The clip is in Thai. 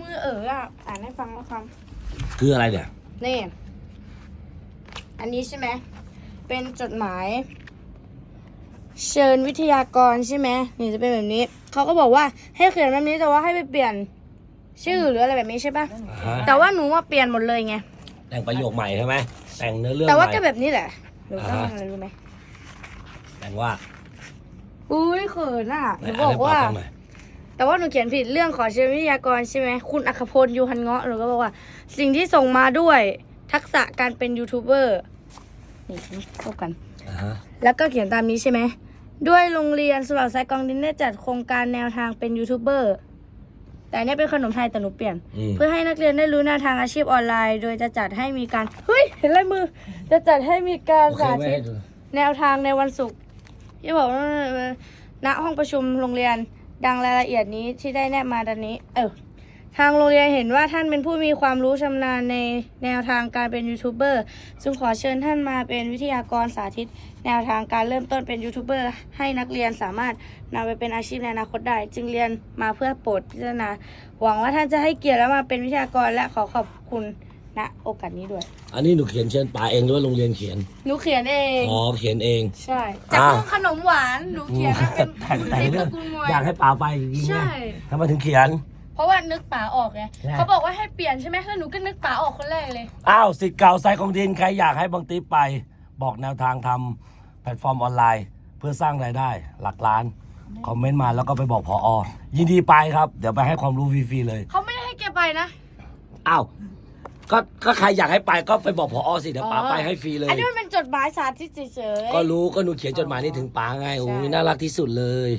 มือเอออะอ่านให้ฟังแล้วฟังคืออะไรเนี่ยนี่อันนี้ใช่ไหมเป็นจดหมาย เชิญวิทยากรใช่ไหมนี่จะเป็นแบบนี้เขาก็บอกว่าให้เขียนแบบนี้แต่ว่าให้ไปเปลี่ยน ชื่อหรืออะไรแบบนี้ใช่ปะอ่าฮะแต่ว่าหนูว่าเปลี่ยนหมดเลยไงแต่งประโยคใหม่ใช่ไหมแต่งเนื้อเรื่องแต่ว่าใหม่ ก็แบบนี้แหละหรือว่าอ่าฮะอะไรรู้ไหมแต่งว่าอุ้ยเขินอะหนูไหนบอกให้ว่าฟังหน่อย แต่ว่าหนูเขียนผิดเรื่องขอเชิญวิทยากรใช่ไหมคุณอัครพลยูฮันเงาะหนูก็บอกว่า สิ่งที่ส่งมาด้วยทักษะการเป็นยูทูบเบอร์นี่เข้ากัน อ่าฮะแล้วก็เขียนตามนี้ใช่ไหม ด้วยโรงเรียนสุเหร่าไซกองดินได้จัดโครงการแนวทางเป็นยูทูบเบอร์ แต่อันเนี้ยเป็นขนมไทยแต่หนูเปลี่ยน อืมเพื่อให้นักเรียนได้รู้แนวทางอาชีพออนไลน์ โดยจะจัดให้มีการ เฮ้ย เห็นลายมือ จะจัดให้มีการโอเคสาไม่ธิให้ต ดู แนวทางในวันศุกร์ที่บอกว่าณห้องประชุมโรงเรียน ดังรายละเอียดนี้ที่ได้แนบมาดังนี้ เออ ทางโรงเรียนเห็นว่าท่านเป็นผู้มีความรู้ชำนาญในแนวทางการเป็นยูทูบเบอร์จึงขอเชิญท่านมาเป็นวิทยากรสาธิต แนวทางการเริ่มต้นเป็นยูทูบเบอร์ให้นักเรียนสามารถนำไปเป็นอาชีพในอนาคตได้ จึงเรียนมาเพื่อโปรดพิจารณา หวังว่าท่านจะให้เกียรติและมาเป็นวิทยากรและขอขอบคุณ ณโอกาสนี้ด้วย อันนี้หนูเขียนเชิญป่าเองหรือว่าโรงเรียนเขียน หนูเขียนเอง อ๋อเขียนเอง ใช่ จากอ่าห้องขนมหวาน หนูเขียนว่าเป็นแต่งแต่งติ๊กเรื่ตองระกูลมวยอยากให้ป่าไปจริงๆใช่นะทำไมถึงเขียน เพราะว่านึกป๋าออกไงใช่เขาบอกว่าให้เปลี่ยนใช่ไหมแล้วหนูก็นึกป๋าออกคนแรกเลย อ้าวสิทธิ์เก่าไซของดินใครอยากให้บางติ๊บไป บอกแนวทางทำแพลตฟอร์มออนไลน์ เพื่อสร้างรายได้หลักล้านคอมเมนต์มาแล้วก็ไปบอกพออยินดีไปครับ เดี๋ยวไปให้ความรู้ฟรีๆเลย เขาไม่ได้ให้แกไปนะ อ้าว ก็ก็ใครอยากให้ไปก็ไปบอกพออสิเดี๋ยวป๋าอ๋อไปให้ฟรีเลย อันนี้มันเป็นจดหมายสาธิตเฉยๆ ก็รู้ก็หนูเขียนจดหมายนี้ถึงป๋าไงโอ้ยใช่น่ารักที่สุดเลย